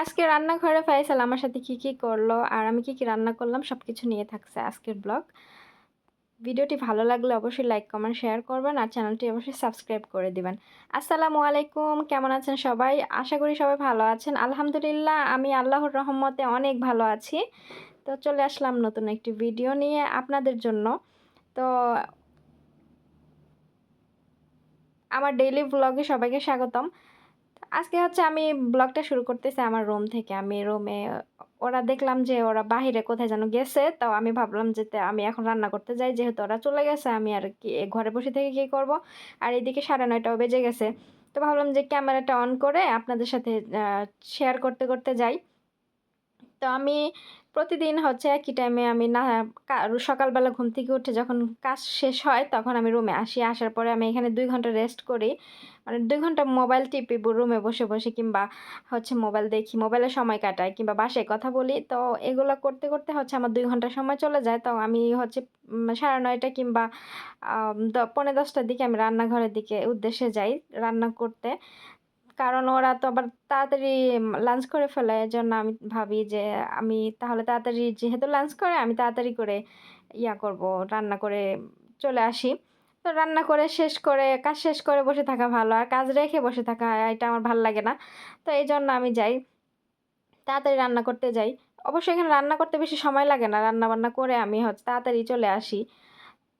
আজকে রান্নাঘরে ফাইসাল আমার সাথে কি কি করল আর আমি কি কি রান্না করলাম সব কিছু নিয়ে থাকছে আজকের ব্লগ। ভিডিওটি ভালো লাগলে অবশ্যই লাইক, কমেন্ট, শেয়ার করবেন আর চ্যানেলটি অবশ্যই সাবস্ক্রাইব করে দিবেন। আসসালামু আলাইকুম, কেমন আছেন সবাই? আশা করি সবাই ভালো আছেন। আলহামদুলিল্লাহ, আমি আল্লাহর রহমতে অনেক ভালো আছি। তো চলে আসলাম নতুন একটি ভিডিও নিয়ে আপনাদের জন্য। তো আমার ডেইলি ব্লগে সবাইকে স্বাগতম। আজকে হচ্ছে আমি ব্লগটা শুরু করতেছি আমার রুম থেকে। আমি রুমে, ওরা দেখলাম যে ওরা বাহিরে কোথায় যেন গেছে, তো আমি ভাবলাম যে আমি এখন রান্না করতে যাই। যেহেতু ওরা চলে গেছে, আমি আর কি ঘরে বসে থেকে কী করব? আর এদিকে সাড়ে নয়টাও বেজে গেছে। তো ভাবলাম যে ক্যামেরাটা অন করে আপনাদের সাথে শেয়ার করতে করতে যাই। তো আমি প্রতিদিন হচ্ছে একই টাইমে আমি না সকালবেলা ঘুম থেকে উঠে যখন কাজ শেষ হয় তখন আমি রুমে আসি। আসার পরে আমি এখানে দুই ঘণ্টা রেস্ট করি। মানে দুই ঘণ্টা মোবাইল টিপি রুমে বসে বসে কিংবা হচ্ছে মোবাইল দেখি মোবাইলে সময় কাটাই কিংবা বাসায় কথা বলি। তো এগুলো করতে করতে হচ্ছে আমার দুই ঘণ্টা সময় চলে যায়। তো আমি হচ্ছে সাড়ে নয়টা কিংবা আম, দ- পৌনে দশটার দিকে আমি রান্নাঘরের দিকে উদ্দেশ্যে যাই রান্না করতে। কারণ ওরা তো আবার তাড়াতাড়ি লাঞ্চ করে ফেলে এই জন্য আমি ভাবি যে আমি তাহলে তাড়াতাড়ি যেহেতু লাঞ্চ করে, আমি তাড়াতাড়ি করে ইয়া করব, রান্না করে চলে আসি। তো রান্না করে শেষ করে, কাজ শেষ করে বসে থাকা ভালো, আর কাজ রেখে বসে থাকা এটা আমার ভালো লাগে না। তো এই জন্য আমি যাই, তাড়াতাড়ি রান্না করতে যাই। অবশ্যই এখানে রান্না করতে বেশি সময় লাগে না, রান্না বান্না করে আমি হচ্ছে তাড়াতাড়ি চলে আসি।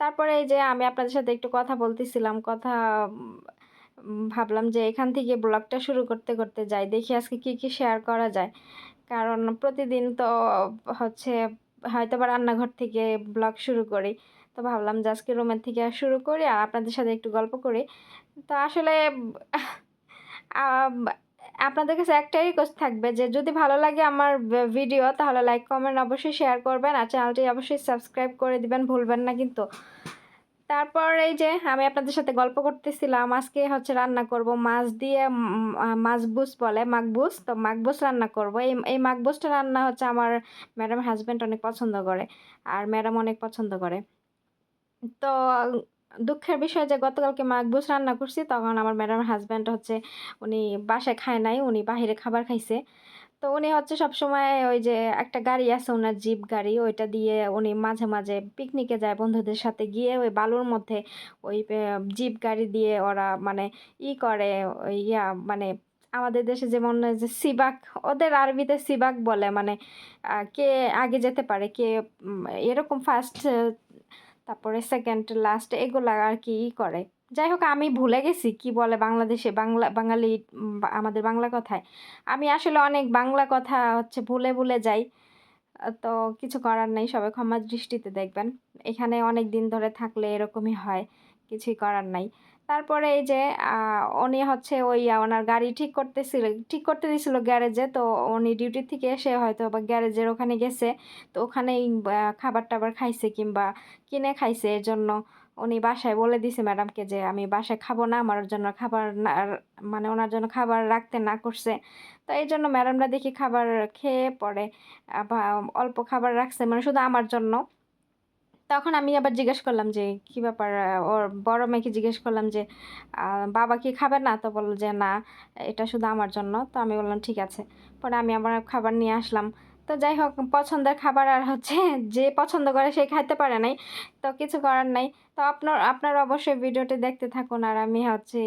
তারপরে এই যে আমি আপনাদের সাথে একটু কথা বলতেছিলাম, কথা ভাবলাম যে এখান থেকে ব্লগটা শুরু করতে করতে যাই। দেখি আজকে কি কি শেয়ার করা যায়। কারণ প্রতিদিন তো হচ্ছে হয়তো বা রান্নাঘর থেকে ব্লগ শুরু করি। তো ভাবলাম যে আজকে রুমের থেকে শুরু করি আর আপনাদের সাথে একটু গল্প করি। তো আসলে আপনাদের কাছে একটাই রিকোয়েস্ট থাকবে যে যদি ভালো লাগে আমার ভিডিও তাহলে লাইক কমেন্ট অবশ্যই শেয়ার করবেন। আর চ্যানেলটি অবশ্যই সাবস্ক্রাইব করে দিবেন। ভুলবেন না কিন্তু। তারপর এই যে আমি আপনাদের সাথে গল্প করতেছিলাম, আজকে হচ্ছে রান্না করব মাছ দিয়ে মাছবুস বলে মাকবুস তো মাকবুস রান্না করব। এই এই মাকবুসটা রান্না হচ্ছে আমার ম্যাডাম হাজব্যান্ড অনেক পছন্দ করে, আর ম্যাডাম অনেক পছন্দ করে। তো, দুঃখের বিষয় যে গতকালকে মাকবুস রান্না করছি, তখন আমার ম্যাডাম হাজব্যান্ড হচ্ছে, উনি বাসায় খায় নাই, উনি বাইরে খাবার খাইছে। তো উনি হচ্ছে সবসময় ওই যে একটা গাড়ি আছে, ওনার জিপ গাড়ি, ওইটা দিয়ে উনি মাঝে মাঝে পিকনিকে যায় বন্ধুদের সাথে। গিয়ে ওই বালুর মধ্যে ওই জিপ গাড়ি দিয়ে ওরা মানে ই করে, ওই ইয়া মানে আমাদের দেশে যেমন যে সিবাক, ওদের আরবিতে সিবাক বলে মানে কে আগে যেতে পারে, কে এরকম ফার্স্ট তারপরে সেকেন্ড লাস্ট এগুলা আর কি ই করে। যাই হোক, আমি ভুলে গেছি কি বলে বাংলাদেশে বাংলা, বাঙালি, আমাদের বাংলা কথায়। আমি আসলে অনেক বাংলা কথা হচ্ছে ভুলে ভুলে যাই। তো কিছু করার নেই, সবাই ক্ষমা দৃষ্টিতে দেখবেন। এখানে অনেক দিন ধরে থাকলে এরকমই হয়, কিছুই করার নাই। তারপরে এই যে উনি হচ্ছে ওই, ওনার গাড়ি ঠিক করতেছিল, ঠিক করতে দিছিল গ্যারেজে, তো উনি ডিউটি থেকে এসে হয়তো বা গ্যারেজের ওখানে গেছে। তো ওখানেই খাবার টাবার খাইছে কিংবা কিনে খাইছে, এর জন্য উনি বাসায় বলে দিছে ম্যাডামকে যে, আমি বাসায় খাব না, আমার জন্য খাবার না মানে ওনার জন্য খাবার রাখতে না করছে। তো এই জন্য ম্যাডামরা দেখি খাবার খেয়ে পরে অল্প খাবার রাখছে মানে শুধু আমার জন্য। তখন আমি আবার জিজ্ঞেস করলাম যে, কি ব্যাপার? ওর বড় মেয়েকে জিজ্ঞেস করলাম যে বাবা কি খাবে না? তো বলল যে, না, এটা শুধু আমার জন্য। তো আমি বললাম, ঠিক আছে। পরে আমি আমার খাবার নিয়ে আসলাম। তো যাই হোক, পছন্দের খাবার আর হচ্ছে যে পছন্দ করে সে খাইতে পারে নাই, তো কিছু করার নাই। তো আপনার আপনার অবশ্যই ভিডিওটি দেখতে থাকুন আর আমি হচ্ছে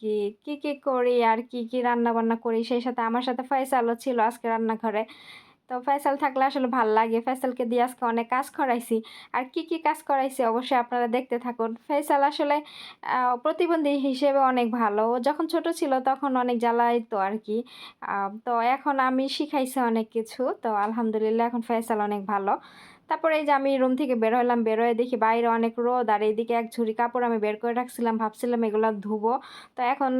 কি কি কি করি আর কি কি রান্না বান্না করি, সেই সাথে আমার সাথে ফয়সালও ছিল আজকে রান্নাঘরে। তো ফয়সাল থাকলে আসলে ভালো লাগে। ফয়সালকে দিয়ে আজকে অনেক কাজ করাইছি। আর কি কি কাজ করাইছি অবশ্যই আপনারা দেখতে থাকুন। ফয়সাল আসলে প্রতিবন্ধী হিসেবে অনেক ভালো। যখন ছোট ছিল তখন অনেক জ্বালাইতো আর কি তো এখন আমি শিখাইছি অনেক কিছু। তো আলহামদুলিল্লাহ এখন ফয়সাল অনেক ভালো। তারপরে এই যে আমি রুম থেকে বের হলাম বেরোয় দেখি বাইরে অনেক রোদ। আর এইদিকে এক ঝুড়ি কাপড় আমি বের করে রাখছিলাম, ভাবছিলাম এগুলো ধুবো। তো এখন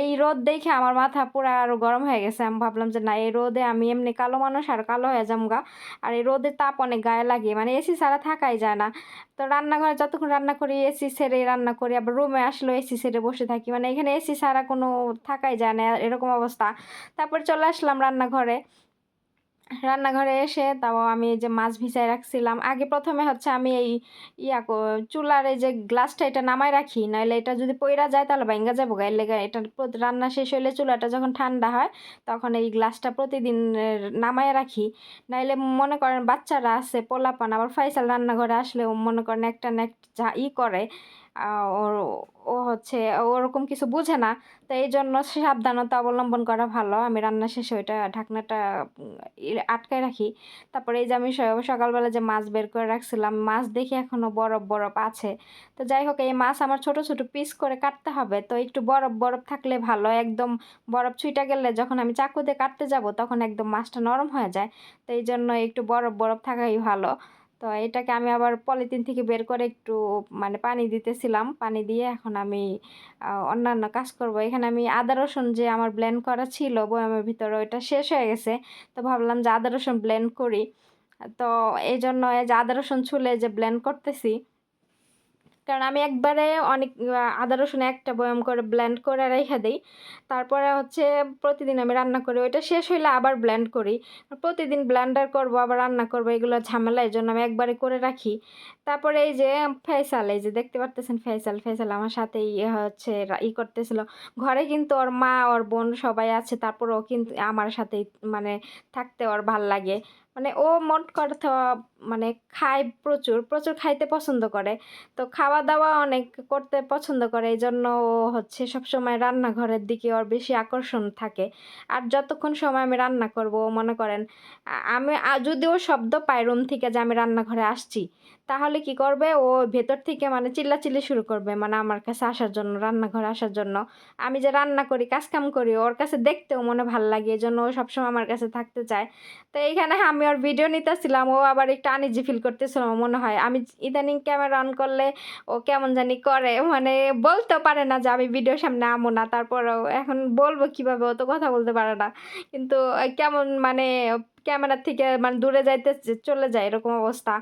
এই রোদ দেখে আমার মাথা পুরো আরও গরম হয়ে গেছে। আমি ভাবলাম যে না, এই রোদে আমি এমনি কালো মানুষ আর কালো হয়ে যাম গা আর এই রোদের তাপ অনেক গায়ে লাগে মানে এসি ছাড়া থাকাই যায় না। তো রান্নাঘরে যতক্ষণ রান্না করি এসি সেরে রান্না করি, আবার রুমে আসলেও এসি সেরে বসে থাকি। মানে এখানে এসি ছাড়া কোনো থাকাই যায় না, এরকম অবস্থা। তারপর চলে আসলাম রান্নাঘরে। রান্নাঘরে এসে তাও আমি যে মাছ ভিজায় রাখছিলাম। আগে প্রথমে হচ্ছে আমি এই ইয়া চুলার এই যে গ্লাসটা এটা নামায় রাখি নাহলে এটা যদি পইরা যায় তাহলে ভাঙ্গা যাব গায়ের লেগে এটা রান্না শেষ হইলে চুলাটা যখন ঠান্ডা হয় তখন এই গ্লাসটা প্রতিদিন নামায় রাখি। নাইলে মনে করেন বাচ্চারা আছে, পোলাপান, আবার ফাইসাল রান্নাঘরে আসলে মনে করেন একটা না একটা ই করে ওর, ও হচ্ছে, ওরকম কিছু বুঝে না। তো এই জন্য সাবধানতা অবলম্বন করা ভালো। আমি রান্না শেষে ওইটা ঢাকনাটা আটকায় রাখি। তারপরে এই যে আমি সকালবেলা যে মাছ বের করে রাখছিলাম, মাছ দেখি এখনও বরফ বরফ আছে। তো যাই হোক, এই মাছ আমার ছোট ছোট পিস করে কাটতে হবে। তো একটু বরফ বরফ থাকলে ভালো। একদম বরফ ছুঁইটা গেলে যখন আমি চাকু দিয়ে কাটতে যাব, তখন একদম মাছটা নরম হয়ে যায়। তো এই জন্য একটু বরফ বরফ থাকাই ভালো। তো এটাকে আমি আবার পলিথিন থেকে বের করে একটু মানে পানি দিতেছিলাম। পানি দিয়ে এখন আমি অন্যান্য কাজ করব। এখানে আমি আদা, রসুন যে আমার ব্লেন্ড করা ছিল, বয়ামের ভিতরে ওইটা শেষ হয়ে গেছে। তো ভাবলাম যে আদা, রসুন ব্লেন্ড করি। তো এই জন্য এই যে আদা, রসুন ছুলে যে ব্লেন্ড করতেছি কারণ আমি একবারে অনেক আদা রসুন একটা বয়াম করে ব্লেন্ড করে রেখে দিই। তারপরে হচ্ছে প্রতিদিন আমি রান্না করি, ওইটা শেষ হইলে আবার ব্লেন্ড করি। প্রতিদিন ব্লেন্ডার করব, আবার রান্না করব, এগুলো ঝামেলা এই জন্য আমি একবারে করে রাখি। তারপরে এই যে ফেসাল, এই যে দেখতে পারতেছেন ফেসাল ফেসাল আমার সাথে ইয়ে হচ্ছে ই করতেছিল। ঘরে কিন্তু ওর মা, ওর বোন সবাই আছে, তারপরেও কিন্তু আমার সাথেই মানে থাকতে ওর ভালো লাগে। মানে ও মোট কথা মানে খায় প্রচুর প্রচুর খাইতে পছন্দ করে। তো খাওয়া দাওয়া অনেক করতে পছন্দ করে এই জন্য ও হচ্ছে সবসময় রান্নাঘরের দিকে ওর বেশি আকর্ষণ থাকে। আর যতক্ষণ সময় আমি রান্না করব, ও মনে করেন আমি, আ- যদিও শব্দ পাই রুম থেকে যে আমি রান্নাঘরে আসছি, তাহলে কি করবে? ও ভেতর থেকে মানে চিল্লাচিল্লি শুরু করবে মানে আমার কাছে আসার জন্য, রান্নাঘরে আসার জন্য। আমি যে রান্না করি, কাজকাম করি, ওর কাছে দেখতেও মনে ভালো লাগে এই জন্য ও সবসময় আমার কাছে থাকতে চায়। তো এইখানে আমি ওর ভিডিও নিতেছিলাম, ও আবার একটু আনিজি ফিল করতেছিল আমার মনে হয়। আমি ইদানিং ক্যামেরা অন করলে ও কেমন জানি করে মানে বলতেও পারে না যে আমি ভিডিওর সামনে আমো না, তারপরও এখন বলব কীভাবে, ও তো কথা বলতে পারে না। কিন্তু কেমন মানে ক্যামেরার থেকে মানে দূরে যাইতে চলে যায় এরকম অবস্থা।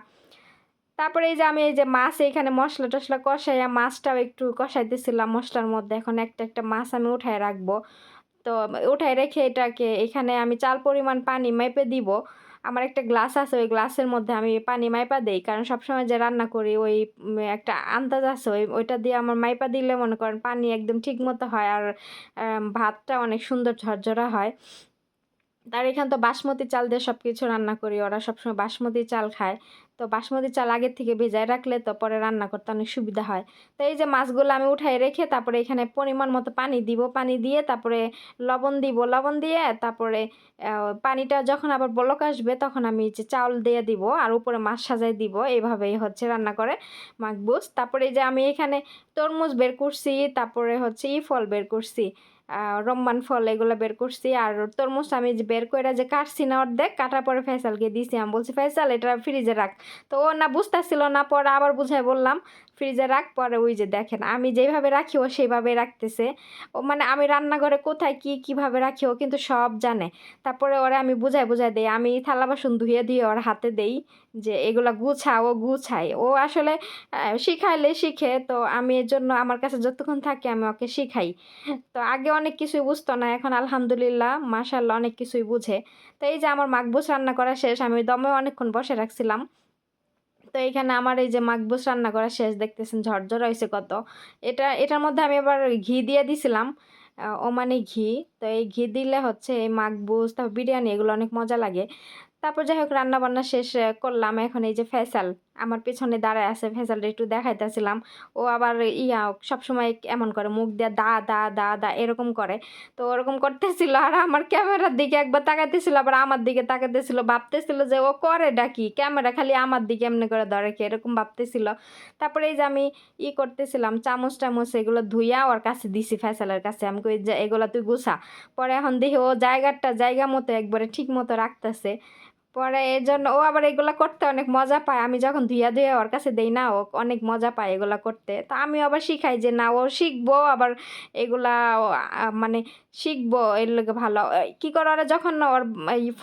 তারপরে এই যে আমি এই যে মাছ এখানে মশলা টশলা কষাইয়া মাছটাও একটু কষাইতেছিলাম মশলার মধ্যে। এখন একটা একটা মাছ আমি উঠায় রাখব। তো উঠায় রেখে এটাকে এখানে আমি চাল পরিমাণ পানি মেপে দিব। আমার একটা গ্লাস আছে, ওই গ্লাসের মধ্যে আমি পানি মাইপা দিই। কারণ সবসময় যে রান্না করি, ওই একটা আন্দাজ আছে, ওই, ওইটা দিয়ে আমার মাইপা দিলে মনে করেন পানি একদম ঠিক মতো হয়। আর ভাতটা অনেক সুন্দর ঝরঝরা হয়। তার এখানে তো বাসমতি চাল দিয়ে সব কিছু রান্না করি। ওরা সবসময় বাসমতি চাল খায়। তো বাসমতি চাল আগের থেকে ভেজায় রাখলে তো পরে রান্না করতে অনেক সুবিধা হয়। তো এই যে মাছগুলো আমি উঠাই রেখে তারপরে এখানে পরিমাণ মতো পানি দিব। পানি দিয়ে তারপরে লবণ দিব। লবণ দিয়ে তারপরে পানিটা যখন আবার বলক আসবে তখন আমি যে চাউল দিয়ে দিব আর উপরে মাছ সাজাই দিব। এইভাবেই হচ্ছে রান্না করে মাকবুস তারপরে এই যে আমি এখানে তরমুজ বের করছি, তারপরে হচ্ছে ই ফল বের করছি। রম্মান ফল এগুলো বের করছি। আর তরমুজ আমি যে বের করে যে কাটছি না অর্ধেক, কাটার পরে ফেসালকে দিছি। আমি বলছি, ফেসাল, এটা ফ্রিজে রাখ। তো ও না বুঝতেছিল না, পরে আবার বুঝাই বললাম ফ্রিজে রাখ, পরে ওই যে দেখেন, আমি যেভাবে রাখি ও সেইভাবে রাখতেছে। ও মানে আমি রান্নাঘরে কোথায় কি, কীভাবে রাখি ও কিন্তু সব জানে। তারপরে ওরা আমি বুঝাই বুঝাই দেই, আমি থালা বাসন ধুয়ে দিয়ে ওর হাতে দেই যে এগুলা গুছা ও গুছায়। ও আসলে শিখাইলে শিখে, তো আমি এর জন্য আমার কাছে যতক্ষণ থাকে আমি ওকে শিখাই। তো আগে অনেক কিছুই বুঝতো না, এখন আলহামদুলিল্লাহ মাশাল্লাহ অনেক কিছুই বুঝে। তো এই যে আমার মাকবুস রান্না করা শেষ, আমি দমে অনেকক্ষণ বসে রাখছিলাম। তো এখানে আমার এই যে মাকবুস রান্না করা শেষ, দেখতেছেন ঝরঝর হয়েছে কত। এটা, এটার মধ্যে আমি আবার ঘি দিয়ে দিছিলাম ওমানি ঘি। তো এই ঘি দিলে হচ্ছে এই মাকবুস তারপর বিরিয়ানি, এগুলো অনেক মজা লাগে। তারপর যাই হোক, রান্নাবান্না শেষ করলাম। এখন এই যে ফেসাল আমার পেছনে দাঁড়ায় আছে ফেসালটা একটু দেখাইতেছিলাম। ও আবার ইয়া, সবসময় এমন করে মুখ দিয়ে দা দা দা দা এরকম করে। তো ওরকম করতেছিল আর আমার ক্যামেরার দিকে একবার তাকাইতেছিল, আবার আমার দিকে তাকাইতেছিল, ভাবতেছিল যে ও করে ডাকি ক্যামেরা খালি আমার দিকে এমনি করে ধরে কি এরকম ভাবতেছিল? তারপরে এই যে আমি ই করতেছিলাম, চামচ, টামচ এগুলো ধুইয়া ওর কাছে দিছি ফ্যাসালের কাছে। আমি কই, যে, এগুলো তুই গুছা। পরে এখন দেখি ও জায়গাটা, জায়গা মতো একবারে ঠিক মতো রাখতেছে। পরে এর জন্য ও আবার এগুলা করতে অনেক মজা পায়। আমি যখন ধুইয়া ধুইয়া ওর কাছে দেই না, ও অনেক মজা পায় এগুলা করতে। তো আমি আবার শিখাই যে না, ও শিখব, আবার এগুলা মানে শিখব, এর লোকে ভালো। কি করে ওরা যখন ওর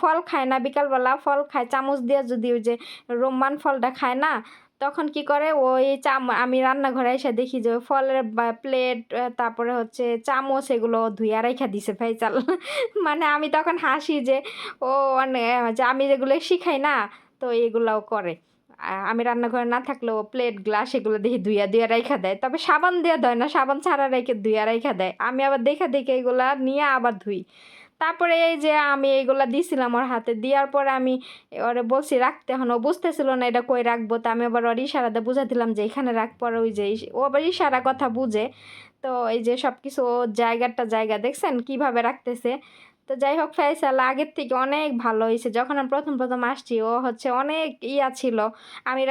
ফল খায় না, বিকালবেলা ফল খায়, চামচ দিয়ে যদি ওই যে রোমান ফলটা খায় না তখন কি করে? ওই চাম, আমি রান্নাঘরে এসে দেখি যে ফলের প্লেট তারপরে হচ্ছে চামচ এগুলো ধুইয়া রেখা দিছে ফেচাল মানে আমি তখন হাসি যে, ও যে আমি যেগুলো শিখাই না, তো এগুলাও করে। আমি রান্নাঘরে না থাকলেও প্লেট গ্লাস এগুলো দেখি ধুইয়া ধুইয়া রেখা দেয়। তবে সাবান দিয়ে দেয় না, সাবান ছাড়া রেখে, ধুইয়া রেখা দেয়। আমি আবার দেখে দেখে এগুলা নিয়ে আবার ধুই। তারপরে এই যে আমি এইগুলা দিছিলাম ওর হাতে দেওয়ার পরে আমি ওরে বলছি রাখতে এখন। ও বুঝতেছিল না এটা কই রাখব। তো আমি আবার ওর ইশারাতে বুঝাতিলাম যে, এখানে রাখ। পরে ওই যে ও আবার ইশারা কথা বুঝে। তো এই যে সব কিছু জায়গাটা জায়গা, দেখছেন? কীভাবে রাখতেছে? তো যাই হোক ফেসাল আগের থেকে অনেক ভালো হয়েছে। যখন আমি প্রথম প্রথম আসছি, ও হচ্ছে অনেক ইয়া ছিল। আমি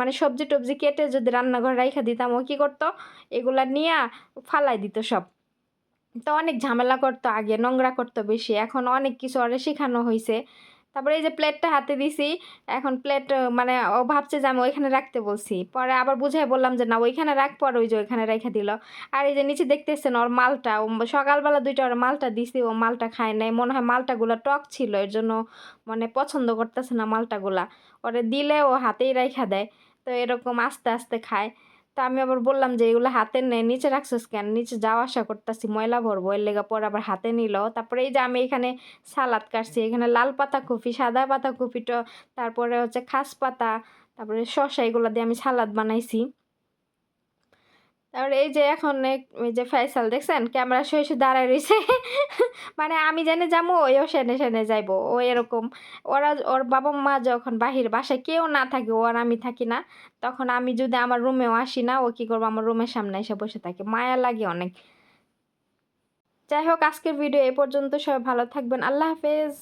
মানে সবজি টবজি কেটে যদি রান্নাঘরে রাইখা দিতাম, ও কী করতো? এগুলা নিয়ে ফালাই দিত সব। তো অনেক ঝামেলা করতো আগে, নোংরা করতো বেশি। এখন অনেক কিছু ওরে শেখানো হয়েছে তারপরে এই যে প্লেটটা হাতে দিছি, এখন প্লেট মানে ও ভাবছে যে আমি ওইখানে রাখতে বলছি। পরে আবার বুঝাই বললাম যে, না, ওইখানে রাখ। পর ওই যে ওইখানে রেখে দিল। আর এই যে নিচে দেখতেছেন ওর মালটা, ও সকালবেলা দুইটা ওর মালটা দিছি, ও মালটা খায় নাই। মনে হয় মালটাগুলো টক ছিল, এর জন্য মানে পছন্দ করতেছে না মালটাগুলা। ওরে দিলে ও হাতেই রাইখা দেয়। তো এরকম আস্তে আস্তে খায়। তো আমি আবার বললাম যে, এগুলো হাতে নেয় নিচে রাখছিস কেন? নিচে যাওয়া আসা করতেছি, ময়লা ভরবো। এর লেগে পর আবার হাতে নিল। তারপরে এই যে আমি এখানে সালাদ কাটছি, এখানে লাল পাতা কপি, সাদা পাতা কপিটা, তারপরে হচ্ছে খাস পাতা, তারপরে শসা, এগুলো দিয়ে আমি সালাদ বানাইছি। তারপরে এই যে এখন ওই যে ফয়সাল দেখছেন? ক্যামেরা শুয়ে শুয়ে দাঁড়ায় রয়েছে। মানে আমি জানি যাব ওইও সেনে সেনে যাইবো। ও এরকম, ওরা, ওর বাবা মা যখন বাহির বাসায় কেউ না থাকে, ও আর আমি থাকি না, তখন আমি যদি আমার রুমেও আসি না, ও কী করব? আমার রুমের সামনে এসে বসে থাকে। মায়া লাগে অনেক। যাই হোক, আজকের ভিডিও এ পর্যন্ত সবাই ভালো থাকবেন। আল্লাহ হাফেজ।